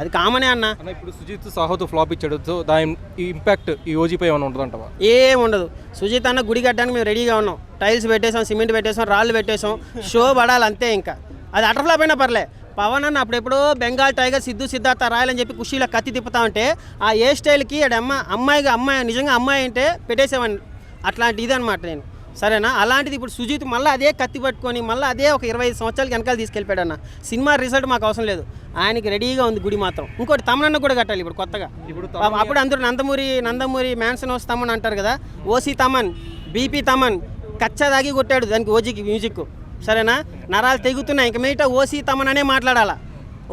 అది కామనే అన్న. ఇప్పుడు సుజిత్ సాహోతో ఫ్లాప్ ఇచ్చాడు సో దాని ఇంపాక్ట్ ఈ ఓజీపై ఏమైనా ఉంటుందంటవా ఏం ఉండదు. సుజిత్ అన్న గుడి కట్టడానికి మేము రెడీగా ఉన్నాం. టైల్స్ పెట్టేసాం సిమెంట్ పెట్టేసాం రాళ్ళు పెట్టేసాం షో పడాలి అంతే ఇంకా. అది అటర్ ఫ్లాప్ అయినా పర్లే. పవన్ అన్న అప్పుడెప్పుడో బెంగాల్ టైగర్ సిద్ధు సిద్ధార్థ రాయల్ అని చెప్పి కుషీలో కత్తి తిప్పుతా ఉంటే ఆ ఏ స్టైల్కి అమ్మ అమ్మాయిగా అమ్మాయి నిజంగా అమ్మాయి అంటే పెట్టేసేవాడిని. అట్లాంటి ఇది అనమాట నేను. సరేనా? అలాంటిది ఇప్పుడు సుజిత్ మళ్ళీ అదే కత్తి పట్టుకొని మళ్ళీ అదే ఒక ఇరవై సంవత్సరాలకి వెనకాల తీసుకెళ్ళిపోయాడు అన్న. సినిమా రిజల్ట్ మాకు అవసరం లేదు. ఆయనకి రెడీగా ఉంది గుడి మాత్రం. ఇంకోటి తమనన్న కూడా కట్టాలి ఇప్పుడు కొత్తగా. ఇప్పుడు పాపం అప్పుడు అందరూ నందమూరి నందమూరి మ్యాన్సన్ హౌస్ తమన్ అంటారు కదా. ఓసీ తమన్ బీపీ తమన్ కచ్చా దాగి కొట్టాడు దానికి ఓజీకి మ్యూజిక్. సరేనా? నరాలు తెగుతున్నాయి. ఇంక మిగతా ఓసీ తమన్ అనే మాట్లాడాలా?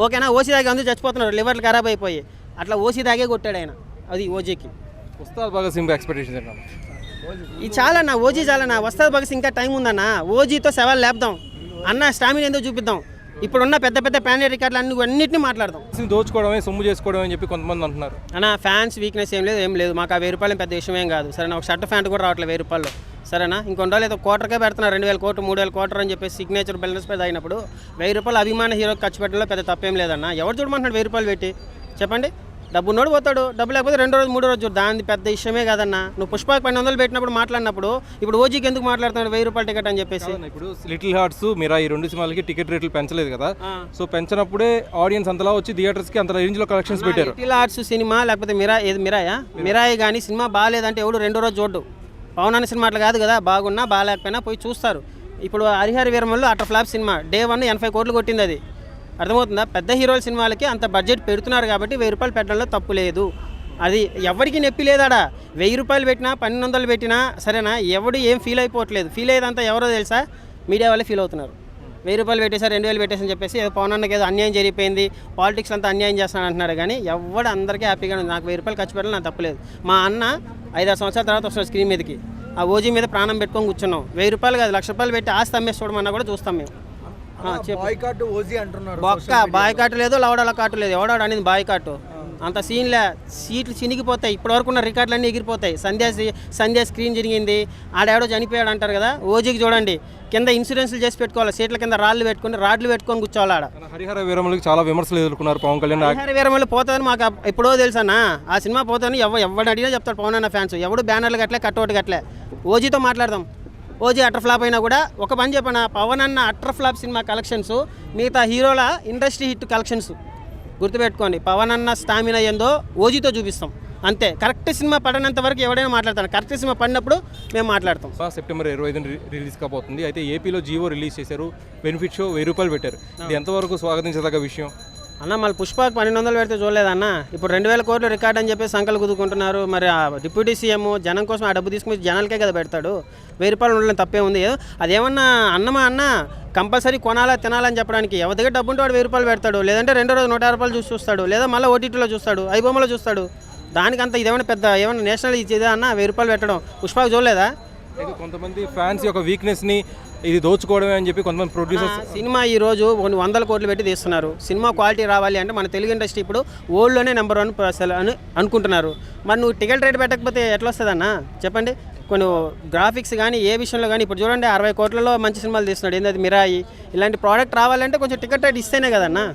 ఓకేనా? ఓసీ దాగి అందరూ చచ్చిపోతున్నారు. లివర్లు ఖరాబ్ అయిపోయి అట్లా ఓసీ దాగే కొట్టాడు ఆయన. అది ఓజీకి. ఉస్తాద్ భగత్ సింగ్ ఎక్స్పెక్టేషన్స్ ఇది చాలన్నా ఓజీ చాలన్నా వస్తుంది భగత్ ఇంకా టైం ఉందన్న. ఓజీతో సవాల్ లేపుదాం. అన్న స్టామినా ఎందుకు చూపిద్దాం. ఇప్పుడున్న పెద్ద పెద్ద ప్యానెట్ రికార్డులు అన్ని అన్నింటినీ మాట్లాడదాం. దోచుకోవడమే సొమ్ము చేసుకోవడం అని చెప్పి కొంతమంది అంటున్నారు. అన్న ఫ్యాన్స్ వీక్నెస్ ఏం లేదు ఏం లేదు. మాకు ఆ వెయ్యి రూపాయలు పెద్ద విషయం ఏం కాదు. సరేనా ఒక షర్ట్ ప్యాంట్ కూడా రావట్లేదు వెయ్యి రూపాయలు సరేనా? రోజులు ఏదో కోటర్కే పెడుతున్నారు. రెండు వేల కోట్లు మూడు వేల కోటర్ అని చెప్పేసి సిగ్నేచర్ బ్యాలెన్స్ మీద అయినప్పుడు వెయ్యి రూపాయలు అభిమాన హీరోకి ఖర్చు పెట్టడంలో పెద్ద తప్పేం లేదన్న. ఎవరు చూడమంటున్నాడు వెయ్యి రూపాయలు పెట్టి? చెప్పండి. డబ్బు ఉన్నోడు పోతాడు డబ్బు లేకపోతే రెండో రోజు మూడో రోజు దాని పెద్ద విషయమే కాదన్న. నువ్వు పుష్పకి పన్నెండు వందలు పెట్టినప్పుడు మాట్లాడినప్పుడు ఇప్పుడు ఓజీకి ఎందుకు మాట్లాడుతున్నాడు వెయ్యి రూపాయల టికెట్ అని చెప్పేసి? ఇప్పుడు లిటిల్ హార్ట్స్ మీరా ఈ రెండు సినిమాలకి టికెట్ రేట్లు పెంచలేదు కదా. సో పెంచినప్పుడే ఆడియన్స్ అంతలా వచ్చి థియేటర్స్కి అంత రేంజ్లో కలెక్షన్స్ పెట్టారు. లిటిల్ ఆర్ట్స్ సినిమా లేకపోతే మిరా ఏది మిరాయా మిరాయి కానీ సినిమా బాగాలేదంటే ఎవడు రెండో రోజు చూడ్డు. పవన్ అనే సినిమా అట్లా కాదు కదా బాగున్నా బాగాలేకపోయినా పోయి చూస్తారు. ఇప్పుడు హరిహర వీరమల్లో అట్లా ఫ్లాప్ సినిమా. డే వన్ ఎనభై కోట్లు కొట్టింది అది. అర్థమవుతుందా? పెద్ద హీరోల సినిమాలకి అంత బడ్జెట్ పెడుతున్నారు కాబట్టి వెయ్యి రూపాయలు పెట్టడంలో తప్పు లేదు. అది ఎవరికి నొప్పి లేదాడా? వెయ్యి రూపాయలు పెట్టినా పన్నెండు వందలు పెట్టినా సరేనా? ఎవడు ఏం ఫీల్ అయిపోవట్లేదు. ఫీల్ అయ్యేదంతా ఎవరో తెలుసా? మీడియా వాళ్ళే ఫీల్ అవుతున్నారు. వెయ్యి రూపాయలు పెట్టేసా రెండు వేలు పెట్టేసి అని చెప్పేసి ఏదో పవన్ అన్నకి ఏదో అన్యాయం జరిగిపోయింది. పాలిటిక్స్ అంతా అన్యాయం చేస్తాను అంటున్నారు కానీ ఎవడు అందరికీ హ్యాపీగా ఉంది. నాకు వెయ్యి రూపాయలు ఖర్చు పెట్టాలి నాకు తప్పలేదు మా అన్న ఐదారు సంవత్సరాల తర్వాత వస్తున్నాడు స్క్రీన్ మీదకి. ఆ ఓజీ మీద ప్రాణం పెట్టుకొని కూర్చున్నాం. వెయ్యి రూపాయలు కాదు లక్ష రూపాయలు పెట్టి ఆస్తి అమ్మేసి చూడమన్నా కూడా చూస్తాం మేము. బాయ్కాట్ ఓజీ అంటున్నారు బొక్క బాయ్ కాటు లేదు లవడాల కాటు లేదు. ఎవడాడు అనేది బాయ్ కాటు అంత సీన్లే సీట్లు చినిగిపోతాయి. ఇప్పటివరకు ఉన్న రికార్డులన్నీ ఎగిరిపోతాయి. సంధ్య సి- సంధ్య స్క్రీన్ జరిగింది. ఆడెవడో చనిపోయాడు అంటారు కదా ఓజీకి చూడండి. కింద ఇన్సూరెన్స్లు చేసి పెట్టుకోవాలి. సీట్ల కింద రాళ్ళు పెట్టుకొని రాడ్లు పెట్టుకొని కూర్చోవాలి ఆడ హరిహర వీరములకి చాలా విమర్శలు ఎదుర్కొన్నారు పవన్ కళ్యాణ్. హరిహర వీరమల్లి పోతుందని మాకు ఎప్పుడో తెలుసన్నా ఆ సినిమా పోతుందని ఎవ ఎవడు అడిగినా చెప్తాడు పవన్ అన్న ఫ్యాన్స్ ఎవడు బ్యానర్లు కట్టలే కట్టోటి కట్టలే. ఓజీతో మాట్లాడదాం. ఓజీ అటర్ ఫ్లాప్ అయినా కూడా ఒక పని చెప్పనా పవన్ అన్న అటర్ ఫ్లాప్ సినిమా కలెక్షన్స్ మిగతా హీరోల ఇండస్ట్రీ హిట్ కలెక్షన్స్. గుర్తుపెట్టుకోండి పవన్ అన్న స్టామినా ఏందో ఓజీతో చూపిస్తాం. అంతే కరెక్ట్ సినిమా పడినంత వరకు ఎవడైనా మాట్లాడతాను కరెక్ట్ సినిమా పడినప్పుడు మేము మాట్లాడతాం. సెప్టెంబర్ ఇరవై ఐదున రి- రిలీజ్ కాబోతుంది. అయితే ఏపీలో జియో రిలీజ్ చేశారు బెనిఫిట్ షో వెయ్యి రూపాయలు పెట్టారు. ఇది ఎంతవరకు స్వాగతించదగ్గ విషయం? అన్న మళ్ళీ పుష్పకు పన్నెండు వందలు పెడితే చూడలేదన్న. ఇప్పుడు రెండు వేల కోట్లు రికార్డ్ అని చెప్పి సంకలు కుదుకుంటున్నారు. మరి ఆ డిప్యూటీ సీఎం జనం కోసం ఆ డబ్బు తీసుకుని జనాలకే కదా పెడతాడు. వెయ్యి రూపాయలు ఉండడం తప్పే ఉంది. అదేమన్నా అన్నమా అన్న? కంపల్సరీ కొనాలా తినాలని చెప్పడానికి ఎవరి దగ్గర డబ్బు ఉంటే వాడు వెయ్యి రూపాయలు పెడతాడు. లేదంటే రెండో రోజు నూట యాభై రూపాయలు చూసి చూస్తాడు. లేదా మళ్ళీ ఓటీటీలో చూస్తాడు. ఐబొమ్మలో చూస్తాడు. దానికంత ఇదేమైనా పెద్ద ఏమైనా నేషనల్ ఇచ్చేదా అన్న? వెయ్యి రూపాయలు పెట్టడం. పుష్పకి చూడలేదా? అయితే కొంతమంది ఫ్యాన్స్ యొక్క వీక్నెస్ని ఇది దోచుకోవడమే అని చెప్పి కొంతమంది ప్రొడ్యూసర్స్ సినిమా ఈ రోజు కొన్ని వందల కోట్లు పెట్టి తీస్తున్నారు. సినిమా క్వాలిటీ రావాలి అంటే మన తెలుగు ఇండస్ట్రీ ఇప్పుడు ఓల్డ్లోనే నెంబర్ వన్ అని అనుకుంటున్నారు. మరి నువ్వు టికెట్ రేట్ పెట్టకపోతే ఎట్లా వస్తుందన్నా చెప్పండి. కొన్ని గ్రాఫిక్స్ కానీ ఏ విషయంలో కానీ ఇప్పుడు చూడండి అరవై కోట్లలో మంచి సినిమాలు తీస్తున్నాడు. ఏంది మిరాయి? ఇలాంటి ప్రోడక్ట్ రావాలంటే కొంచెం టికెట్ రేట్ ఇస్తేనే కదన్నా?